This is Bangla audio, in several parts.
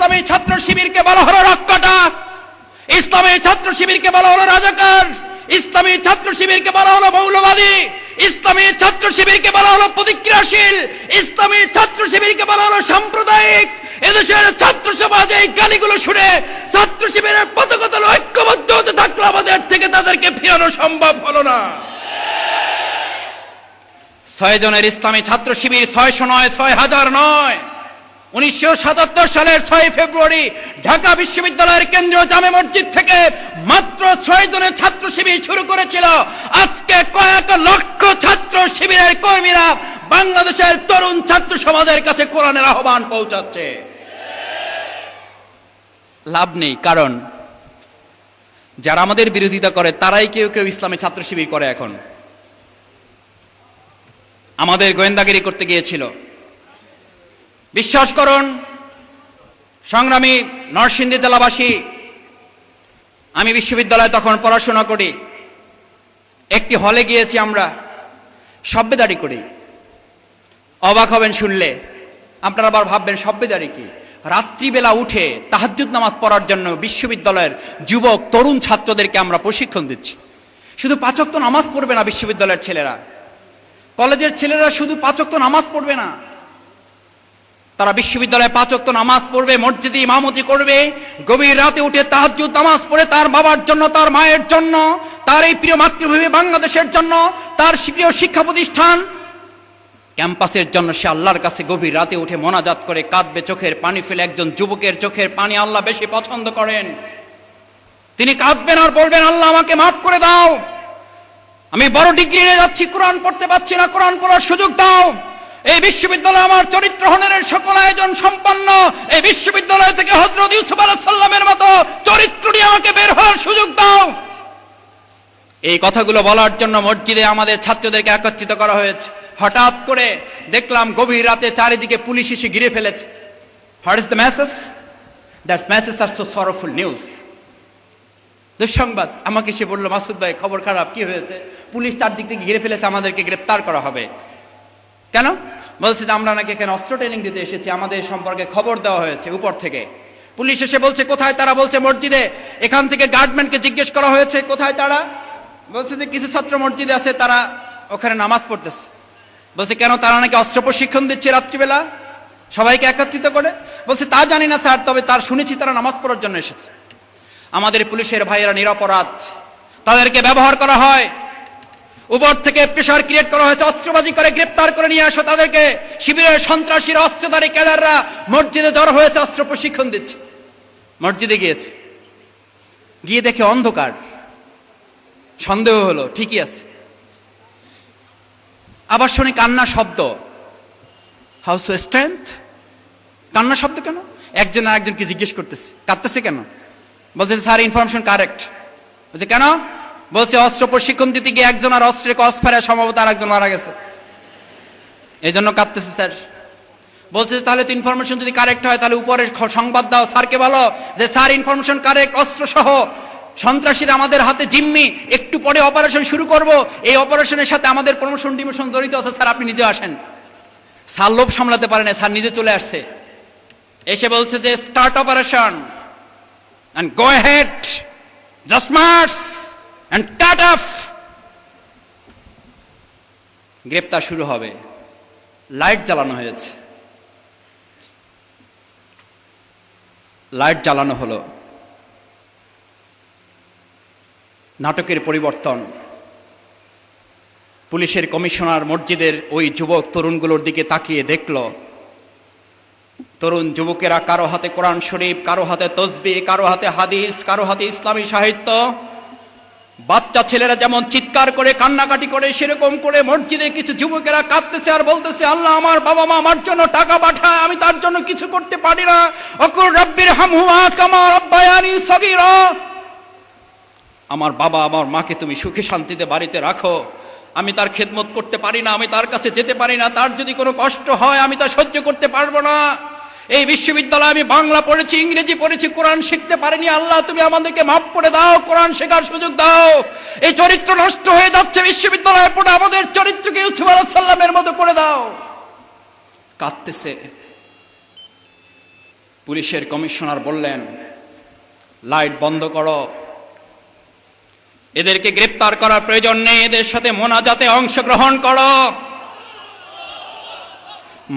ইসলামী ছাত্র শিবিরকে বলা হলো রক্ষাটা ইসলামী ছাত্র শিবিরকে বলা হলো রাজাকার। ইসলামী ছাত্র শিবিরকে বলা হলো মৌলবাদী। ইসলামী ছাত্র শিবিরকে বলা হলো প্রতিক্রিয়াশীল। ইসলামী ছাত্র শিবিরকে বলা হলো সাম্প্রদায়িক। এদেশের ছাত্র সমাজ এই গালিগুলো শুনে ছাত্র শিবিরের পতাকা ঐক্যবদ্ধ হতে থাকল আমাদের থেকে তাদেরকে ফেরানো সম্ভব হলো না। ছয় জনের ইসলামী ছাত্র শিবির ছয়শো নয়, ছয় হাজার নয়। উনিশশো সাতাত্তর সালের ছয় ফেব্রুয়ারি ঢাকা বিশ্ববিদ্যালয়ের কেন্দ্রীয় জামে মসজিদ থেকে মাত্র ছয় জনের ছাত্র শিবির শুরু করেছিল। আজকে কয়েক লক্ষ ছাত্র শিবিরের কর্মীরা বাংলাদেশের তরুণ ছাত্র সমাজের কাছে কোরআনের আহ্বান পৌঁছাচ্ছে। লাভ নেই, কারণ যারা আমাদের বিরোধিতা করে, তারাই কেউ কেউ ইসলামী ছাত্র শিবির করে এখন। আমাদের গোয়েন্দাগিরি করতে গিয়েছিল। বিশ্বাস করুন, সংগ্রামী নরসিংদী জেলাবাসী, আমি বিশ্ববিদ্যালয়ে তখন পড়াশোনা করি। একটি হলে গিয়েছি আমরা সভ্যদারি করি। অবাক হবেন শুনলে, আপনারা আবার ভাববেন সভ্যদারি কি? রাত্রিবেলা উঠে তাহাজ্জুদ নামাজ পড়ার জন্য বিশ্ববিদ্যালয়ের যুবক, তরুণ ছাত্রদেরকে আমরা প্রশিক্ষণ দিচ্ছি। শুধু পাচক তো নামাজ পড়বে না বিশ্ববিদ্যালয়ের ছেলেরা। কলেজের ছেলেরা শুধু পাচক তো নামাজ পড়বে না। তারা বিশ্ববিদ্যালয়ে পাচক নামাজ পড়বে, মসজিদে ইমামতি করবে, গভীর রাতে উঠে তাহাজ্জুদ নামাজ পড়ে তার বাবার জন্য, তার মায়ের জন্য, তার এই প্রিয় মাতৃভূমি বাংলাদেশের জন্য, তার প্রিয় শিক্ষা প্রতিষ্ঠান। ক্যাম্পাসের জন্য সে আল্লাহর কাছে গভীর রাতে উঠে মোনাজাত করে কাঁদবে, চোখের পানি ফেলে একজন যুবকের চোখের পানি আল্লাহ বেশি পছন্দ করেন। তিনি কাঁদবেন আর বলবেন, আল্লাহ আমাকে মাফ করে দাও। আমি বড় ডিগ্রি নিয়ে যাচ্ছি, কোরআন পড়তে পারছি না, কোরআন পড়ার সুযোগ দাও। এই বিশ্ববিদ্যালয়ে আমার চরিত্র হননের সকল আয়োজন সম্পন্ন। এই বিশ্ববিদ্যালয় থেকে হজরত ইউসুফ আলাহ সাল্লামের মতো চরিত্র নিয়ে আমাকে বের হওয়ার সুযোগ দাও। এই কথাগুলো বলার জন্য মসজিদে আমাদের ছাত্রদেরকে একত্রিত করা হয়েছে। হঠাৎ করে দেখলাম গভীর রাতে চারিদিকে পুলিশ এসে ঘিরে ফেলেছে। What is the message that message R so sorrowful news দুঃসংবাদ। আমাকে সে বলল, মাসুদ ভাই, খবর খারাপ, কি হয়েছে? পুলিশ চারদিক থেকে ঘিরে ফেলেছে, আমাদেরকে গ্রেপ্তার করা হবে। কেন? বলছে যে আমরা নাকি এখানে অস্ত্র ট্রেনিং দিতে এসেছি, আমাদের সম্পর্কে খবর দেওয়া হয়েছে উপর থেকে। পুলিশ এসে বলছে, কোথায় তারা? বলছে, মসজিদে। এখান থেকে গার্ডম্যানকে জিজ্ঞেস করা হয়েছে, কোথায় তারা? বলছে যে, কিছু ছাত্র মসজিদে আছে, তারা ওখানে নামাজ পড়তেছে। বলছে, কেন তারা নাকি অস্ত্র প্রশিক্ষণ দিচ্ছে রাত্রিবেলা? সবাইকে একত্রিত করে। বলছে, তা জানি না স্যার, তবে তার শুনেছি তারা নামাজ পড়ার জন্য এসেছে। আমাদের পুলিশের ভাইয়েরা নিরাপরাধ। তাদেরকে ব্যবহার করা হয়। উপর থেকে প্রেশার ক্রিয়েট করা হয়েছে, অস্ত্রবাজি করে গ্রেপ্তার করে নিয়ে আসো তাদেরকে। শিবিরের সন্ত্রাসীর, অস্ত্রধারী ক্যাডাররা মসজিদে জড়ো হয়েছে, অস্ত্র প্রশিক্ষণ দিচ্ছে। মসজিদে গিয়েছে। গিয়ে দেখে অন্ধকার। সন্দেহ হলো, ঠিকই আছে। আবার শুনে কান্না শব্দ। হাউস স্ট্রেংথ কান্না শব্দ কেন? একজন আর একজনকে জিজ্ঞেস করতেছে। কাঁদতেছে কেন? বলছে স্যার ইনফরমেশন কারেক্ট বলছে, কেন? বলছে, অস্ত্র প্রশিক্ষণ দিতে গিয়ে একজন আর অস্ত্রে কস ফেরে সম্ভবত আর একজন মারা গেছে। এই জন্য কাঁদতেছে স্যার। বলছে, তাহলে তো ইনফরমেশন যদি কারেক্ট হয়, তাহলে উপরে সংবাদ দাও। স্যারকে বলো যে, স্যার ইনফরমেশন কারেক্ট অস্ত্র সহ সন্ত্রাসীরা আমাদের হাতে জিম্মি। একটু পরে অপারেশন শুরু করব। এই অপারেশনের সাথে আমাদের প্রমোশন ডিমোশন জড়িত আছে। স্যার, আপনি নিজে আসেন। স্যার লোভ সামলাতে পারে না। স্যার নিজে চলে আসছে। এসে বলছে যে start operation and go ahead. Just march. And cut off. গ্রেপ্তার শুরু হবে। লাইট জ্বালানো হয়েছে। লাইট জ্বালানো হলো। নাটকের পরিবর্তন। পুলিশের কমিশনার মসজিদের ওই যুবক তরুণগুলোর দিকে তাকিয়ে দেখল। তরুণ যুবকেরা কারও হাতে কোরআন শরীফ, কারও হাতে তসবি, কারও হাতে হাদিস, কারও হাতে ইসলামী সাহিত্য। বাচ্চা ছেলেরা যেমন চিৎকার করে, কান্নাকাটি করে, সেরকম করে মসজিদে কিছু যুবকেরা কাঁদতেছে আর বলতেছে, আল্লাহ, আমার বাবা মা আমার জন্য টাকা পাঠায়, আমি তার জন্য কিছু করতে পারি না। অকুর রব্বির হামহুমা কামা রব্বায়ানি সগীরা। আমার বাবা, আমার মাকে তুমি সুখে শান্তিতে বাড়িতে রাখো। আমি তার খেদমত করতে পারি না, আমি তার কাছে যেতে পারি না। তার যদি কোনো কষ্ট হয়, আমি তা সহ্য করতে পারব না। এই বিশ্ববিদ্যালয়ে আমি বাংলা পড়েছি, ইংরেজি পড়েছি, কোরআন শিখতে পারিনি। আল্লাহ, তুমি আমাদেরকে মাফ করে দাও, কোরআন শেখার সুযোগ দাও। এই চরিত্র নষ্ট হয়ে যাচ্ছে, বিশ্ববিদ্যালয়ে পড়ে আমাদের চরিত্রকে ইউসুফ আলাহ সাল্লামের মতো করে দাও। কাঁদতেছে। পুলিশের কমিশনার বললেন, লাইট বন্ধ করো। এদেরকে গ্রেপ্তার করার প্রয়োজন নেই, এদের সাথে মোনাজাতে অংশগ্রহণ করো।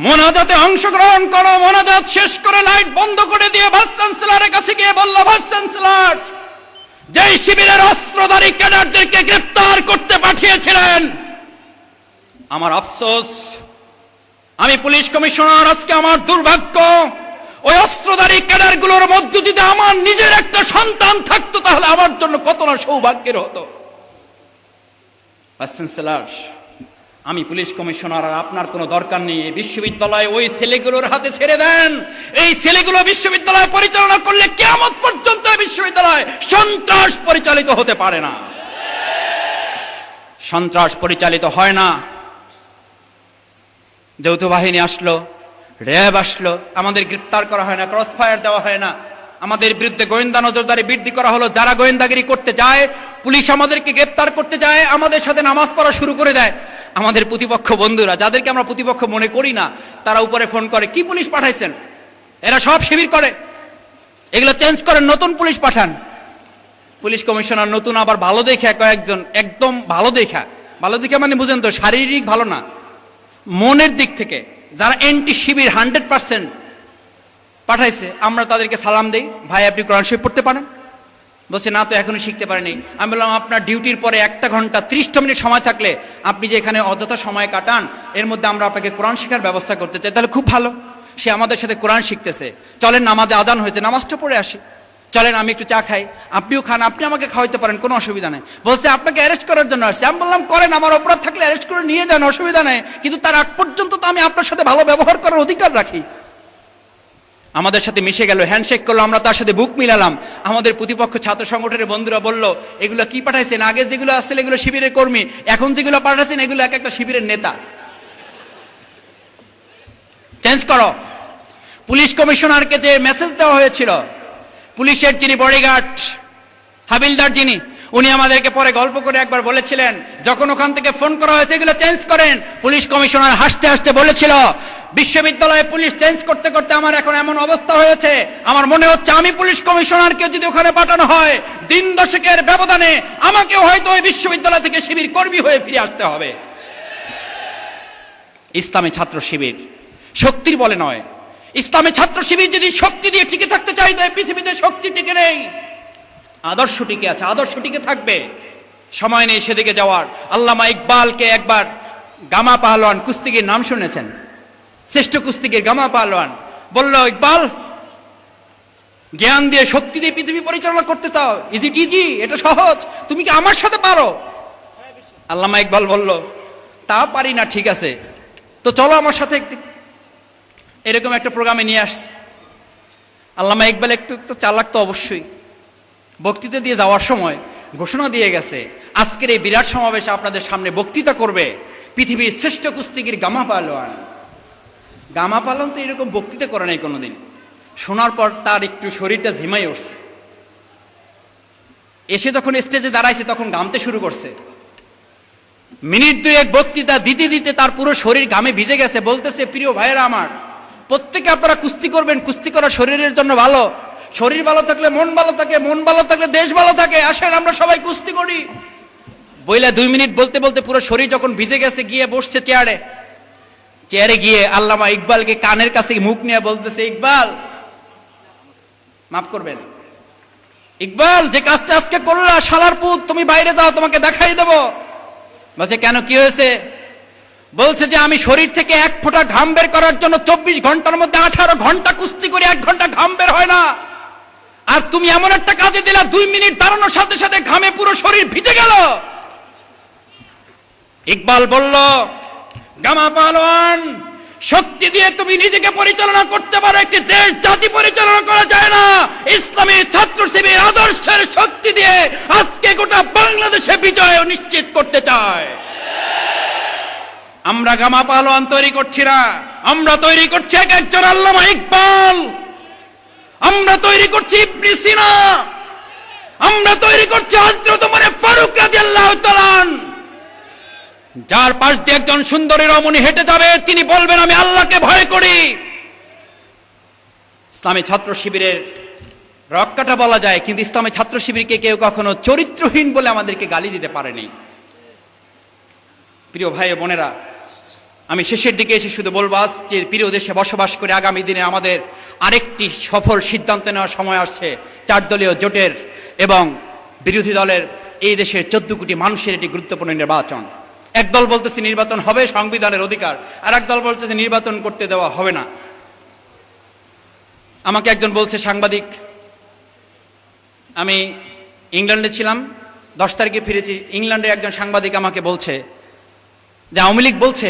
মোনাজাতে অংশগ্রহণ করো, মোনাজাত শেষ করে লাইট বন্ধ করে দিয়ে ভাইস চ্যান্সেলরের কাছে গিয়ে বলল ভাইস চ্যান্সেলর, যেই শিবিরের অস্ত্রধারী ক্যাডারদেরকে গ্রেপ্তার করতে পাঠিয়েছিলেন, আমার আফসোস, আমি পুলিশ কমিশনার, আজকে আমার দুর্ভাগ্য, ওই অস্ত্রধারী ক্যাডারগুলোর মধ্য যদি আমার নিজের একটা সন্তান থাকতো, তাহলে আমার জন্য কত না সৌভাগ্যের হতো। ভাইস চ্যান্সেলর আমি পুলিশ কমিশনার আর আপনার কোনো দরকার নেই। বিশ্ববিদ্যালয় ওই ছেলেগুলোর হাতে ছেড়ে দেন। এই ছেলেগুলো বিশ্ববিদ্যালয় পরিচালনা করলে কেমন পর্যন্ত বিশ্ববিদ্যালয় সন্ত্রাস পরিচালিত হতে পারে না। সন্ত্রাস পরিচালিত হয় না। যৌথ বাহিনী আসলো, র্যাব আসলো, আমাদের গ্রেপ্তার করা হয় না, ক্রস ফায়ার দেওয়া হয় না। আমাদের বিরুদ্ধে গোয়েন্দা নজরদারি বৃদ্ধি করা হলো, যারা গোয়েন্দাগিরি করতে যায়, পুলিশ আমাদেরকে গ্রেপ্তার করতে যায়, আমাদের সাথে নামাজ পড়া শুরু করে দেয়। আমাদের প্রতিপক্ষ বন্ধুরা, যাদেরকে আমরা প্রতিপক্ষ মনে করি না, তারা উপরে ফোন করে, কি পুলিশ পাঠাইছেন? এরা সব শিবির করে। এগুলো চেঞ্জ করেন নতুন পুলিশ পাঠান। পুলিশ কমিশনার নতুন আবার ভালো দেখে কয়েকজন, একদম ভালো দেখা। ভালো দেখে মানে বুঝেন তো, শারীরিক ভালো না। মনের দিক থেকে যারা এন্টি শিবির হান্ড্রেড পার্সেন্ট পাঠাইছে, আমরা তাদেরকে সালাম দেই। ভাই, আপনি কোরআন শরীফ পড়তে পারেন? বলছে, না, তো এখনও শিখতে পারেনি। আমি বললাম, আপনার ডিউটির পরে একটা ঘণ্টা ত্রিশটা মিনিট সময় থাকলে আপনি যে এখানে অযথা সময় কাটান, এর মধ্যে আমরা আপনাকে কোরআন শেখার ব্যবস্থা করতে চাই। তাহলে খুব ভালো। সে আমাদের সাথে কোরআন শিখতেছে। চলেন, নামাজে আজান হয়েছে, নামাজটা পড়ে আসি। চলেন, আমি একটু চা খাই। আপনিও খান, আপনি আমাকে খাওয়াইতে পারেন, কোনো অসুবিধা নেই। বলছে, আপনাকে অ্যারেস্ট করার জন্য আসছে। আমি বললাম, করেন, আমার অপরাধ থাকলে অ্যারেস্ট করে নিয়ে যান, অসুবিধা নেই। কিন্তু তার আগ পর্যন্ত তো আমি আপনার সাথে ভালো ব্যবহার করার অধিকার রাখি। আমাদের সাথে মিশে গেল হ্যান্ডশেক করল, আমরা তার সাথে বুক মিলালাম। আমাদের প্রতিপক্ষ ছাত্র সংগঠনের বন্ধুরা বলল, এগুলো কি পাঠাইছেন? আগে যেগুলো আসছিল এগুলো শিবিরের কর্মী, এখন যেগুলো পাঠাচ্ছেন এগুলো এক একটা শিবিরের নেতা। চেঞ্জ করো। পুলিশ কমিশনারকে যে মেসেজ দেওয়া হয়েছিল, পুলিশের যিনি বডিগার্ড হাবিলদার যিনি, উনি আমাদেরকে পরে গল্প করে একবার বলেছিলেন, যখন ওখান থেকে ফোন করা হয়েছে, এগুলো চেঞ্জ করেন। পুলিশ কমিশনার হাসতে হাসতে বলেছিল বিশ্ববিদ্যালয়ে পুলিশ চেঞ্জ করতে করতে আমার এখন এমন অবস্থা হয়েছে। আমার মনে হচ্ছে আমি পুলিশ কমিশনারকে যদি ওখানে পাঠানো হয়, দিন দশকের ব্যবধানে আমাকেও হয়তো ওই বিশ্ববিদ্যালয় থেকে শিবির কর্মী হয়ে ফিরে আসতে হবে। ইসলামী ছাত্র শিবির শক্তির বলে নয়। ইসলামী ছাত্র শিবির যদি শক্তি দিয়ে টিকে থাকতে চাই তো এই পৃথিবীতে শক্তি টিকে নেই। আদর্শ টিকে আছে, আদর্শ টিকে থাকবে। সময় নেই সেদিকে যাওয়ার। আল্লামা ইকবালকে একবার গামা পাহলোয়ান কুস্তিগির নাম শুনেছেন। শ্রেষ্ঠ কুস্তিগির গামা পালোয়ান বলল, ইকবাল, জ্ঞান দিয়ে শক্তি দিয়ে পৃথিবী পরিচালনা করতে চাও। ইজি ইট ইজি এটা সহজ। তুমি কি আমার সাথে পারো? আল্লামা ইকবাল বলল, তা পারি না, ঠিক আছে। তো চলো আমার সাথে এরকম একটা প্রোগ্রামে নিয়ে আসছে। আল্লামা ইকবাল একটু তো চালাক তো অবশ্যই। বক্তৃতা দিয়ে যাওয়ার সময় ঘোষণা দিয়ে গেছে, আজকের এই বিরাট সমাবেশে আপনাদের সামনে বক্তৃতা করবে পৃথিবীর শ্রেষ্ঠ কুস্তিগির গামা পালোয়ান। গামা পালন তো এরকম বক্তৃতা করে নাই কোনোদিন। শোনার পর তার একটু শরীরটা ঝিমাই উঠছে। এসে যখন স্টেজে দাঁড়াইছে, তখন গামতে শুরু করছে। মিনিট দুই এক বক্তৃতা দিতে দিতে তার পুরো শরীর ঘামে ভিজে গেছে। বলতেছে, প্রিয় ভাইয়েরা আমার, প্রত্যেকে আপনারা কুস্তি করবেন। কুস্তি করা শরীরের জন্য ভালো। শরীর ভালো থাকলে মন ভালো থাকে, মন ভালো থাকলে দেশ ভালো থাকে। আসেন, আমরা সবাই কুস্তি করি। বইলা দুই মিনিট বলতে বলতে পুরো শরীর যখন ভিজে গেছে, গিয়ে বসছে চেয়ারে চেয়ারে গিয়ে আল্লামা ইকবালকে কানের কাছে মুখ নিয়ে বলতেছে, ইকবাল, মাফ করবেন। ইকবাল, যে কাজটা আজকে করলা, শালার পুত, তুমি বাইরে যাও, তোমাকে দেখাই দেবো। বলছে, কেন, কি হয়েছে? বলছে যে, আমি শরীর থেকে এক ফোঁটা ঘাম বের করার জন্য চব্বিশ ঘণ্টার মধ্যে আঠারো ঘণ্টা কুস্তি করে এক ঘণ্টা ঘাম বের হয় না। আর তুমি এমন একটা কাজে দিলা, দুই মিনিট দাঁড়ানোর সাথে সাথে ঘামে পুরো শরীর ভিজে গেল। ইকবাল বলল গামা পালোয়ান, শক্তি দিয়ে তুমি নিজেকে পরিচালনা করতে পারো, একটি দেশ জাতি পরিচালনা করা যায় না। ইসলামী ছাত্র শিবির আদর্শের শক্তি দিয়ে আজকে গোটা বাংলাদেশে বিজয় নিশ্চিত করতে চায়। আমরা গামা পালোয়ান তৈরি করছি না, আমরা তৈরি করছি এক একজন আল্লামা ইকবাল। আমরা তৈরি করছি ইবনে সিনা। আমরা তৈরি করছি হযরত ওমর ফারুক রাদিয়াল্লাহু তাআলা যার পাশ দিয়ে একজন সুন্দরী রমণী হেঁটে যাবে, তিনি বলবেন, আমি আল্লাহকে ভয় করি। ইসলামী ছাত্র শিবিরের রক্ষাটা বলা যায়, কিন্তু ইসলামী ছাত্র শিবিরকে কেউ কখনো চরিত্রহীন বলে আমাদেরকে গালি দিতে পারেনি। প্রিয় ভাই বোনেরা, আমি শেষের দিকে এসে শুধু বলব, আজ যে প্রিয় দেশে বসবাস করে আগামী দিনে আমাদের আরেকটি সফল সিদ্ধান্ত নেওয়ার সময় আসছে, চার দলীয় জোটের এবং বিরোধী দলের এই দেশের চোদ্দ কোটি মানুষের একটি গুরুত্বপূর্ণ নির্বাচন। এক দল বলতেছে নির্বাচন হবে সংবিধানের অধিকার, আর এক দল বলতেছে নির্বাচন করতে দেওয়া হবে না। আমাকে একজন বলছে, সাংবাদিক, আমি ইংল্যান্ডে ছিলাম, দশ তারিখে ফিরেছি, ইংল্যান্ডে একজন সাংবাদিক আমাকে বলছে যে, আওয়ামী লীগ বলছে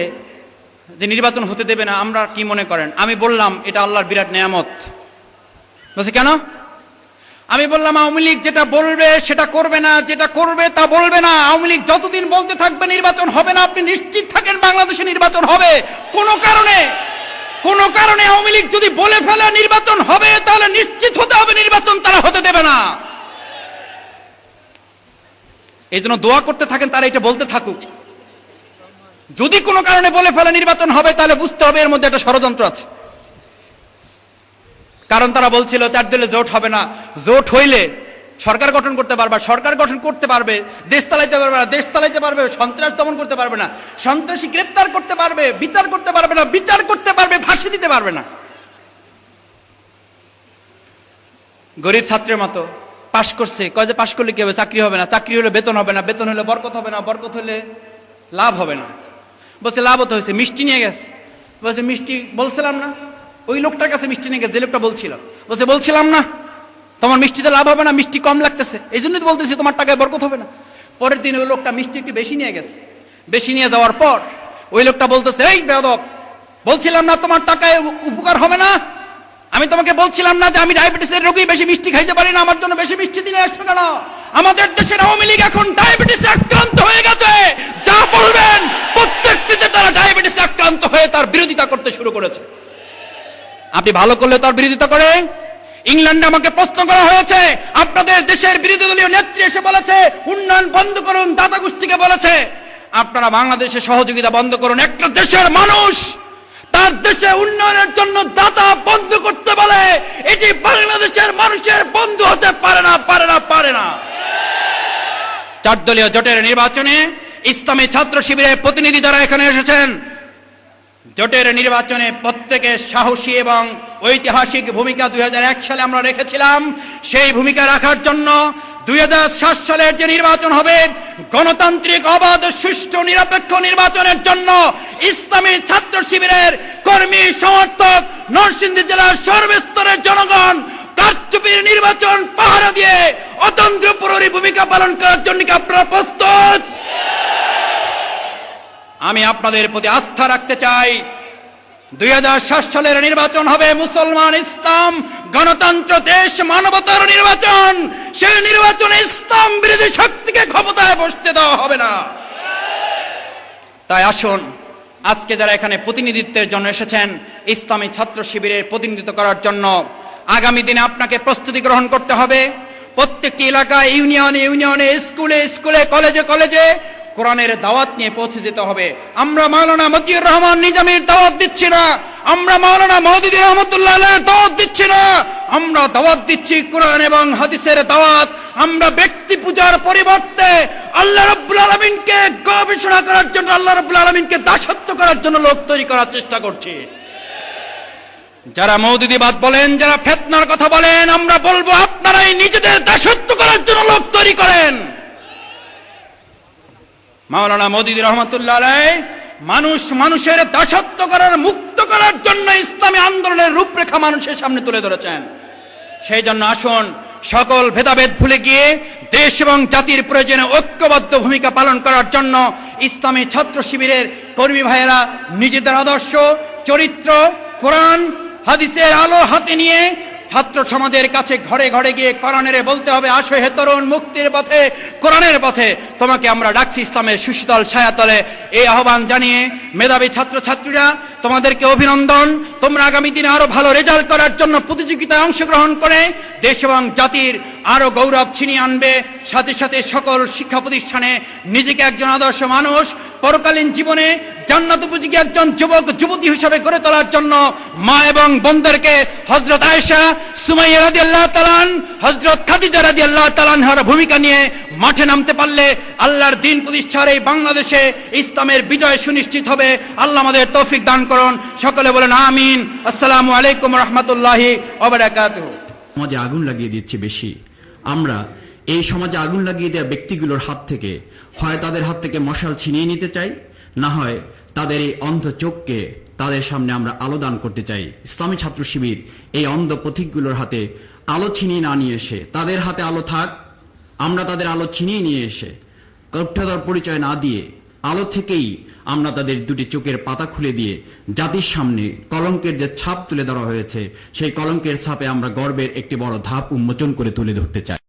যে নির্বাচন হতে দেবে না, আমরা কি মনে করেন? আমি বললাম, এটা আল্লাহর বিরাট নেয়ামত। বলছে, কেন? আমি বললাম, আওয়ামী লীগ যেটা বলবে সেটা করবে না, যেটা করবে তা বলবে না। আওয়ামী লীগ যতদিন বলতে থাকবে নির্বাচন হবে না, আপনি নিশ্চিত থাকেন বাংলাদেশে নির্বাচন হবে। কোনো কারণে, কোন কারণে আওয়ামী লীগ যদি বলে ফেলে নির্বাচন হবে, তাহলে নিশ্চিত হতে হবে নির্বাচন তারা হতে দেবে না। এই জন্য দোয়া করতে থাকেন, তারা এটা বলতে থাকুক। যদি কোনো কারণে বলে ফেলে নির্বাচন হবে, তাহলে বুঝতে হবে এর মধ্যে একটা ষড়যন্ত্র আছে। কারণ তারা বলছিল চার দলে জোট হবে না। জোট হইলে সরকার গঠন করতে পারবে, সরকার গঠন করতে পারবে, দেশ চালাইতে পারবে না, দেশ চালাইতে পারবে, সন্ত্রাস দমন করতে পারবে না, সন্ত্রাসী গ্রেপ্তার করতে পারবে, বিচার করতে পারবে না, বিচার করতে পারবে, ফাঁসি দিতে পারবে না। গরিব ছাত্রের মতো পাশ করছে, কয় যে পাশ করলে কি হবে? চাকরি হবে না, চাকরি হলে বেতন হবে না, বেতন হলে বরকত হবে না, বরকত হলে লাভ হবে না। বলছে লাভ হতে হয়েছে, মিষ্টি নিয়ে গেছে। বলছে মিষ্টি বলছিলাম না ওই লোকটার কাছে মিষ্টি নিয়ে গেছে, যে লোকটা বলছিল। বলছে, বলছিলাম না, তোমার মিষ্টিতে লাভ হবে না, মিষ্টি কম লাগতেছে। এই জন্যই তো বলতেছি, তোমার টাকায় বরকত হবে না। পরের দিন ওই লোকটা মিষ্টি একটু বেশি নিয়ে গেছে। বেশি নিয়ে যাওয়ার পর ওই লোকটা বলতেছে, এই বেদক বলছিলাম না তোমার টাকায় উপকার হবে না? আমি তোমাকে বলছিলাম না যে আমি ডায়াবেটিসের রোগী, বেশি মিষ্টি খাইতে পারি না, আমার জন্য বেশি মিষ্টি দিনে আসবে কেন আমাদের দেশের আওয়ামী লীগ এখন ডায়াবেটিসে আক্রান্ত হয়ে গেছে। যা বলবেন, প্রত্যেকটিতে তারা ডায়াবেটিসে আক্রান্ত হয়ে তার বিরোধিতা করতে শুরু করেছে। আপনি ভালো করলে তার বিরোধিতা করে ইংল্যান্ডে আমাকে প্রশ্ন করা হয়েছে, আপনাদের দেশের বিরোধী দলীয় নেত্রী এসে বলেছে, উন্নয়ন বন্ধ করুন দাদা গোষ্ঠীকে বলেছে। আপনারা বাংলাদেশে সহযোগিতা বন্ধ করুন, একটা দেশের মানুষ তার দেশে উন্নয়নের জন্য দাতা বন্ধ করতে বলে, এটি বাংলাদেশের মানুষের বন্ধু হতে পারে না পারে না পারে না। চার দলীয় জোটের নির্বাচনে ইসলামী ছাত্র শিবিরের প্রতিনিধি যারা এখানে এসেছেন জোটের নির্বাচনে প্রত্যেকে সাহসী এবং ঐতিহাসিক ভূমিকা দুই হাজার এক সালে আমরা রেখেছিলাম। সেই ভূমিকা রাখার জন্য দুই সালের যে নির্বাচন হবে, গণতান্ত্রিক অবাধ সুষ্ঠু নিরপেক্ষ নির্বাচনের জন্য ইসলামী ছাত্র শিবিরের কর্মী সমর্থক নরসিংদী জেলার সর্বস্তরের জনগণ কারচুপির নির্বাচন পাহারা দিয়ে অতন্ত্র ভূমিকা পালন করার জন্য আপনারা প্রস্তুত? আমি আপনাদের প্রতি আস্থা রাখতে চাই। দুই সালের নির্বাচন হবে মুসলমান ইসলাম, গণতন্ত্র, দেশ, মানবতার নির্বাচন। সেই নির্বাচনে ইসলাম বিরোধী শক্তিকে ক্ষমতায় বসতে দেওয়া হবে না। তাই আসুন, আজকে যারা এখানে প্রতিনিধিত্বের জন্য এসেছেন, ইসলামী ছাত্র শিবিরের প্রতিনিধিত্ব করার জন্য, আগামী দিনে আপনাকে প্রস্তুতি গ্রহণ করতে হবে। প্রত্যেকটি এলাকায়, ইউনিয়নে ইউনিয়নে, স্কুলে স্কুলে, কলেজে কলেজে কোরআনের দাওয়াত নিয়ে পৌঁছে যেতে হবে। আমরা মাওলানা মতিউর রহমান নিজামীর দাওয়াত দিচ্ছি না। আমরা মাওলানা মহদিদ রহমতুল্লাহ দাওয়াত দিচ্ছি না। আমরা দাওয়াত দিচ্ছি কোরআন এবং হাদিসের দাওয়াত। আমরা ব্যক্তি পূজার পরিবর্তে আল্লাহ রাব্বুল আলামিনকে গবেষণা করার জন্য, আল্লাহ রাব্বুল আলামিনকে দাসত্ব করার জন্য লোক তৈরি করার চেষ্টা করছি। যারা মৌদুদিবাদ বলেন, যারা ফেতনার কথা বলেন, আমরা বলব আপনারাই নিজেদের দাসত্ব করার জন্য লোক তৈরি করেন। মাওলানা মোদিদ রহমতুল্লাহ মানুষ মানুষের দাসত্ব করার, মুক্ত করার জন্য ইসলামী আন্দোলনের রূপরেখা মানুষের সামনে তুলে ধরেছেন। সেই জন্য আসুন, সকল ভেদাভেদ ভুলে গিয়ে দেশ এবং জাতির প্রয়োজনে ঐক্যবদ্ধ ভূমিকা পালন করার জন্য ইসলামী ছাত্র শিবিরের কর্মী ভাইয়েরা, নিজেদের আদর্শ, চরিত্র, কোরআন, হাদিসের আলো হাতে নিয়ে ছাত্র সমাজের কাছে ঘরে ঘরে গিয়ে কোরআনের বলতে হবে, আসো হে তরুণ, মুক্তির পথে, কোরআনের পথে। তোমাকে আমরা ডাকছি ইসলামের সুশীতল ছায়াতলে। এই আহ্বান জানিয়ে মেধাবী ছাত্র ছাত্রীরা তোমাদেরকে অভিনন্দন। তোমরা আগামী দিনে আরও ভালো রেজাল্ট করার জন্য প্রতিযোগিতায় অংশগ্রহণ করে দেশ এবং জাতির আরও গৌরব ছিনিয়ে আনবে। সাথে সাথে সকল শিক্ষা প্রতিষ্ঠানে নিজেকে একজন আদর্শ মানুষ। পরকালীন জীবনে একজন যুবক, যুবতী হিসেবে গড়ে তোলার জন্য মা এবং বোনদেরকে হজরত আয়েশা, সুমাইয়া আল্লাহ খাদিজা ভূমিকা নিয়ে মাঠে নামতে পারলে আল্লাহর দিন প্রতিষ্ঠার এই বাংলাদেশে ইসলামের বিজয় সুনিশ্চিত হবে। আল্লাহ আমাদের তৌফিক দান করুন। সকলে বলেন, আমিন। আসসালামু আলাইকুম রহমতুল্লাহি ওবরাকাতুহু সমাজে আগুন লাগিয়ে দিচ্ছে বেশি। আমরা এই সমাজে আগুন লাগিয়ে দেওয়া ব্যক্তিগুলোর হাত থেকে, হয় তাদের হাত থেকে মশাল ছিনিয়ে নিতে চাই না হয় তাদের এই অন্ধ চোখকে তাদের সামনে আমরা আলো দান করতে চাই। ইসলামী ছাত্র শিবির এই অন্ধ পথিকগুলোর হাতে আলো ছিনিয়ে না নিয়ে এসে, তাদের হাতে আলো থাক, আমরা তাদের আলো ছিনিয়ে নিয়ে এসে কণ্ঠধর পরিচয় না দিয়ে, আলো থেকেই আমরা তাদের দুটি চোখের পাতা খুলে দিয়ে জাতির সামনে কলঙ্কের যে ছাপ তুলে ধরা হয়েছে, সেই কলঙ্কের ছাপে আমরা গর্বের একটি বড় ধাপ উন্মোচন করে তুলে ধরতে চাই।